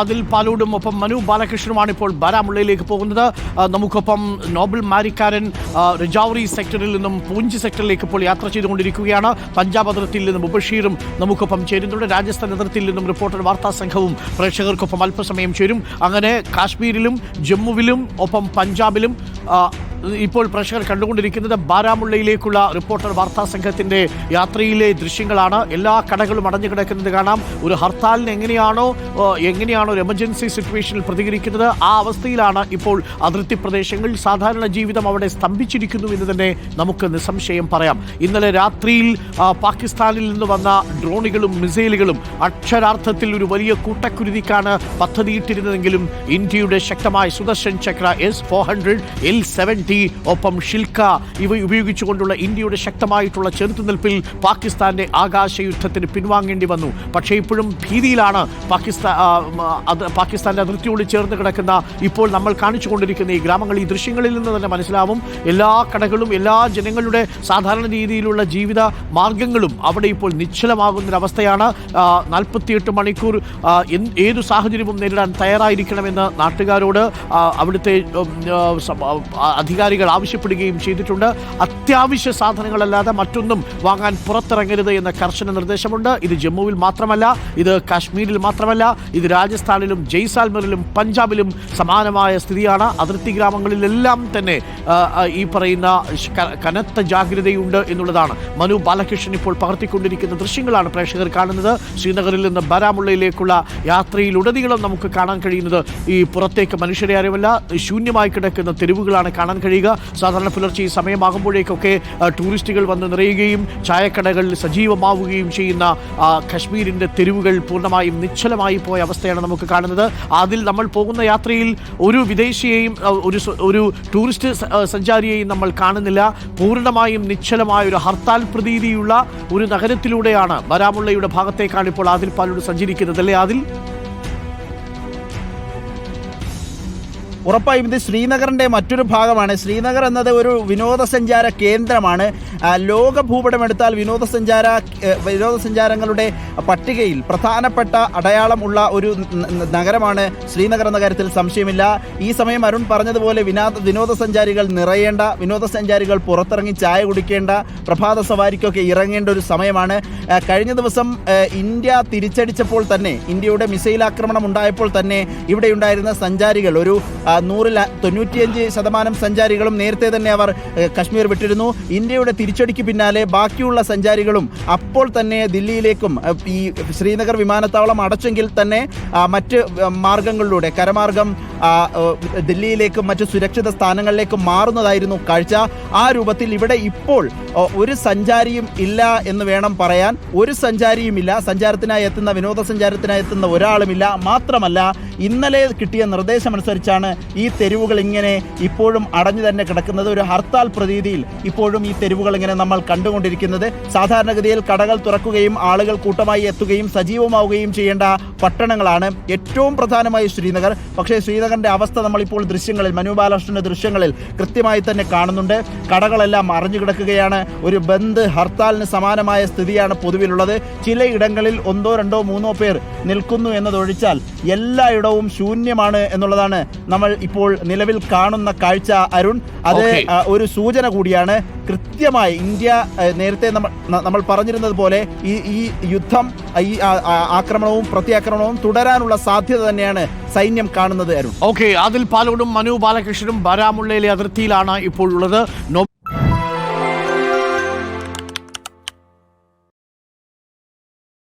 അതിൽ പാലോടും ഒപ്പം മനു ബാലകൃഷ്ണനുമാണ് ഇപ്പോൾ ബാരാമുള്ളയിലേക്ക് പോകുന്നത്. നമുക്കൊപ്പം നോബൽ മാരിക്കാരൻ റിജാവറി സെക്ടറിൽ നിന്നും പൂഞ്ച് സെക്ടറിലേക്ക് ഇപ്പോൾ യാത്ര ചെയ്തുകൊണ്ടിരിക്കുകയാണ്. പഞ്ചാബ് അതിർത്തിയിൽ നിന്നും ഉപഷീറും നമുക്കൊപ്പം ചേരുന്നുണ്ട്. രാജസ്ഥാൻ അതിർത്തിയിൽ നിന്നും റിപ്പോർട്ടർ വാർത്താ സംഘവും പ്രേക്ഷകർക്കൊപ്പം അല്പസമയം ചേരും. അങ്ങനെ കാശ്മീരിലും ജമ്മുവിലും ഒപ്പം പഞ്ചാബിലും ഇപ്പോൾ പ്രേക്ഷകർ കണ്ടുകൊണ്ടിരിക്കുന്നത് ബാരാമുള്ളയിലേക്കുള്ള റിപ്പോർട്ടർ വാർത്താ സംഘത്തിന്റെ യാത്രയിലെ ദൃശ്യങ്ങളാണ്. എല്ലാ കടകളും അടഞ്ഞു കിടക്കുന്നത് കാണാം. ഒരു ഹർത്താലിന് എങ്ങനെയാണോ എങ്ങനെയാണോ ഒരു എമർജൻസി സിറ്റുവേഷനിൽ പ്രതികരിക്കുന്നത്? ആ അവസ്ഥയിലാണ് ഇപ്പോൾ അതിർത്തി പ്രദേശങ്ങൾ. സാധാരണ ജീവിതം അവിടെ സ്തംഭിച്ചിരിക്കുന്നു എന്ന് തന്നെ നമുക്ക് നിസ്സംശയം പറയാം. ഇന്നലെ രാത്രിയിൽ പാകിസ്ഥാനിൽ നിന്ന് വന്ന ഡ്രോണുകളും മിസൈലുകളും അക്ഷരാർത്ഥത്തിൽ ഒരു വലിയ കൂട്ടക്കുരുതിക്കാണ് പദ്ധതിയിട്ടിരുന്നതെങ്കിലും ഇന്ത്യയുടെ ശക്തമായ Sudarshan Chakra S four hundred L ഒപ്പം ഷിൽക്ക ഇവ ഉപയോഗിച്ചുകൊണ്ടുള്ള ഇന്ത്യയുടെ ശക്തമായിട്ടുള്ള ചെറുത്തുനിൽപ്പിൽ പാകിസ്ഥാന്റെ ആകാശ യുദ്ധത്തിന് പിൻവാങ്ങേണ്ടി വന്നു. പക്ഷേ ഇപ്പോഴും ഭീതിയിലാണ് പാകിസ്ഥാൻ പാകിസ്ഥാന്റെ അതിർത്തിയോട് ചേർന്ന് കിടക്കുന്ന ഇപ്പോൾ നമ്മൾ കാണിച്ചുകൊണ്ടിരിക്കുന്ന ഈ ഗ്രാമങ്ങൾ. ഈ ദൃശ്യങ്ങളിൽ നിന്ന് തന്നെ മനസ്സിലാവും എല്ലാ കടകളും എല്ലാ ജനങ്ങളുടെ സാധാരണ രീതിയിലുള്ള ജീവിത മാർഗങ്ങളും അവിടെ ഇപ്പോൾ നിശ്ചലമാകുന്നൊരവസ്ഥയാണ്. നാൽപ്പത്തിയെട്ട് മണിക്കൂർ ഏതു സാഹചര്യവും നേരിടാൻ തയ്യാറായിരിക്കണമെന്ന് നാട്ടുകാരോട് അവിടുത്തെ ആ, അധികാരികൾ ആവശ്യപ്പെടുകയും ചെയ്തിട്ടുണ്ട്. അത്യാവശ്യ സാധനങ്ങളല്ലാതെ മറ്റൊന്നും വാങ്ങാൻ പുറത്തിറങ്ങരുത് എന്ന കർശന നിർദ്ദേശമുണ്ട്. ഇത് ജമ്മുവിൽ മാത്രമല്ല ഇത് കാശ്മീരിൽ മാത്രമല്ല ഇത് രാജസ്ഥാനിലും ജയ്സാൽമറിലും പഞ്ചാബിലും സമാനമായ സ്ഥിതിയാണ്. അതിർത്തി ഗ്രാമങ്ങളിലെല്ലാം തന്നെ ഈ പറയുന്ന കനത്ത ജാഗ്രതയുണ്ട് എന്നുള്ളതാണ്. മനു ബാലകൃഷ്ണൻ ഇപ്പോൾ പകർത്തിക്കൊണ്ടിരിക്കുന്ന ദൃശ്യങ്ങളാണ് പ്രേക്ഷകർ കാണുന്നത്. ശ്രീനഗറിൽ നിന്ന് ബാരാമുള്ളയിലേക്കുള്ള യാത്രയിലുടനീളം നമുക്ക് കാണാൻ കഴിയുന്നത് ഈ പുറത്തേക്ക് മനുഷ്യരെ അറിവല്ല ശൂന്യമായി കിടക്കുന്ന തെരുവുകളാണ് കാണാൻ കഴിയുക. സാധാരണ പുലർച്ചെ ഈ സമയമാകുമ്പോഴേക്കൊക്കെ ടൂറിസ്റ്റുകൾ വന്ന് നിറയുകയും ചായക്കടകൾ സജീവമാവുകയും ചെയ്യുന്ന കശ്മീരിന്റെ തെരുവുകൾ പൂർണമായും നിശ്ചലമായി പോയ അവസ്ഥയാണ് നമുക്ക് കാണുന്നത്. അതിൽ നമ്മൾ പോകുന്ന യാത്രയിൽ ഒരു വിദേശിയെയും ഒരു ഒരു ടൂറിസ്റ്റ് സഞ്ചാരിയെയും നമ്മൾ കാണുന്നില്ല. പൂർണമായും നിശ്ചലമായ ഒരു ഹർത്താൽ പ്രതീതിയുള്ള ഒരു നഗരത്തിലൂടെയാണ് ബരാമുള്ളയുടെ ഭാഗത്തേക്കാണ് ഇപ്പോൾ ആദിൽ പാലോട് സഞ്ചരിക്കുന്നത്. അല്ലേ ആദിൽ? ഉറപ്പായും ഇത് ശ്രീനഗറിന്റെ മറ്റൊരു ഭാഗമാണ്. ശ്രീനഗർ എന്നത് ഒരു വിനോദസഞ്ചാര കേന്ദ്രമാണ്. ലോക ഭൂപടമെടുത്താൽ വിനോദസഞ്ചാര വിനോദസഞ്ചാരങ്ങളുടെ പട്ടികയിൽ പ്രധാനപ്പെട്ട അടയാളം ഉള്ള ഒരു നഗരമാണ് ശ്രീനഗർ എന്ന കാര്യത്തിൽ സംശയമില്ല. ഈ സമയം അരുൺ പറഞ്ഞതുപോലെ വിനാ വിനോദസഞ്ചാരികൾ നിറയേണ്ട വിനോദസഞ്ചാരികൾ പുറത്തിറങ്ങി ചായ കുടിക്കേണ്ട പ്രഭാത സവാരിക്കൊക്കെ ഇറങ്ങേണ്ട ഒരു സമയമാണ്. കഴിഞ്ഞ ദിവസം ഇന്ത്യ തിരിച്ചടിച്ചപ്പോൾ തന്നെ ഇന്ത്യയുടെ മിസൈൽ ആക്രമണം ഉണ്ടായപ്പോൾ തന്നെ ഇവിടെ ഉണ്ടായിരുന്ന സഞ്ചാരികൾ ഒരു നൂറിൽ തൊണ്ണൂറ്റിയഞ്ച് ശതമാനം സഞ്ചാരികളും നേരത്തെ തന്നെ അവർ കശ്മീർ വിട്ടിരുന്നു. ഇന്ത്യയുടെ തിരിച്ചടിക്ക് പിന്നാലെ ബാക്കിയുള്ള സഞ്ചാരികളും അപ്പോൾ തന്നെ ദില്ലിയിലേക്കും ഈ ശ്രീനഗർ വിമാനത്താവളം അടച്ചെങ്കിൽ തന്നെ മറ്റ് മാർഗങ്ങളിലൂടെ കരമാർഗം ദില്ലിയിലേക്കും മറ്റ് സുരക്ഷിത സ്ഥാനങ്ങളിലേക്കും മാറുന്നതായിരുന്നു കാഴ്ച. ആ രൂപത്തിൽ ഇവിടെ ഇപ്പോൾ ഒരു സഞ്ചാരിയും ഇല്ല എന്ന് വേണം പറയാൻ. ഒരു സഞ്ചാരിയും ഇല്ല. സഞ്ചാരത്തിനായി എത്തുന്ന വിനോദസഞ്ചാരത്തിനായി എത്തുന്ന ഒരാളുമില്ല മാത്രമല്ല ഇന്നലെ കിട്ടിയ നിർദ്ദേശമനുസരിച്ചാണ് ഈ തെരുവുകൾ ഇങ്ങനെ ഇപ്പോഴും അടഞ്ഞു തന്നെ കിടക്കുന്നത്. ഒരു ഹർത്താൽ പ്രതീതിയിൽ ഇപ്പോഴും ഈ തെരുവുകൾ ഇങ്ങനെ നമ്മൾ കണ്ടുകൊണ്ടിരിക്കുന്നത്. സാധാരണഗതിയിൽ കടകൾ തുറക്കുകയും ആളുകൾ കൂട്ടമായി എത്തുകയും സജീവമാവുകയും ചെയ്യേണ്ട പട്ടണങ്ങളാണ് ഏറ്റവും പ്രധാനമായി ശ്രീനഗർ. പക്ഷേ ശ്രീനഗറിന്റെ അവസ്ഥ നമ്മളിപ്പോൾ ദൃശ്യങ്ങളിൽ മനു ബാലകൃഷ്ണന്റെ ദൃശ്യങ്ങളിൽ കൃത്യമായി തന്നെ കാണുന്നുണ്ട്. കടകളെല്ലാം അറിഞ്ഞു കിടക്കുകയാണ്. ഒരു ബന്ദ് ഹർത്താലിന് സമാനമായ സ്ഥിതിയാണ് പൊതുവിലുള്ളത്. ചില ഇടങ്ങളിൽ ഒന്നോ രണ്ടോ മൂന്നോ പേർ നിൽക്കുന്നു എന്നതൊഴിച്ചാൽ എല്ലായിടവും ശൂന്യമാണ് എന്നുള്ളതാണ് നമ്മൾ ഇപ്പോൾ നിലവിൽ കാണുന്ന കാഴ്ച അരുൺ. അത് ഒരു സൂചന കൂടിയാണ്. കൃത്യമായി ഇന്ത്യ നേരത്തെ നമ്മൾ നമ്മൾ പറഞ്ഞിരുന്നത് പോലെ ഈ ഈ യുദ്ധം ഈ ആക്രമണവും പ്രത്യാക്രമണവും തുടരാനുള്ള സാധ്യത തന്നെയാണ് സൈന്യം കാണുന്നത് അരുൺ. ഓക്കെ അതിൽ പാലോടും മനു ബാലകൃഷ്ണനും ബാരാമുള്ളയിലെ അതിർത്തിയിലാണ് ഇപ്പോൾ ഉള്ളത്.